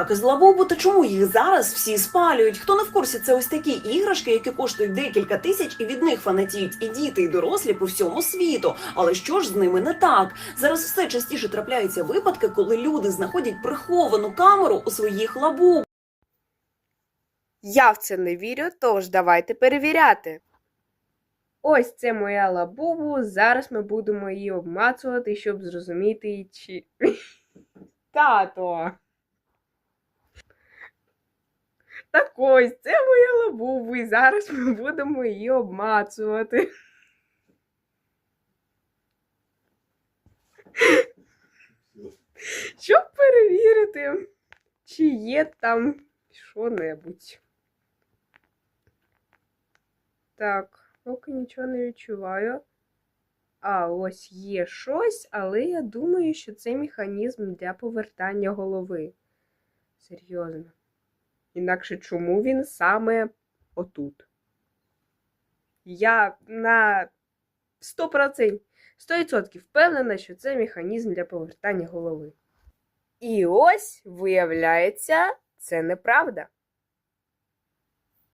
Так, з лабубу, то чому їх зараз всі спалюють? Хто не в курсі, це ось такі іграшки, які коштують декілька тисяч, і від них фанатіють і діти, і дорослі по всьому світу. Але що ж з ними не так? Зараз все частіше трапляються випадки, коли люди знаходять приховану камеру у своїх лабуб. Я в це не вірю, тож давайте перевіряти. Ось це моя лабубу. Зараз ми будемо її обмацувати, щоб зрозуміти, чи. Тато. Так ось, це моя лабубу, і зараз ми будемо її обмацувати. Щоб перевірити, чи є там що-небудь. Так, поки нічого не відчуваю. А, ось є щось, але я думаю, що це механізм для повертання голови. Серйозно. Інакше чому він саме отут? Я на 100%, 100% впевнена, що це механізм для повертання голови. І ось, виявляється, це неправда.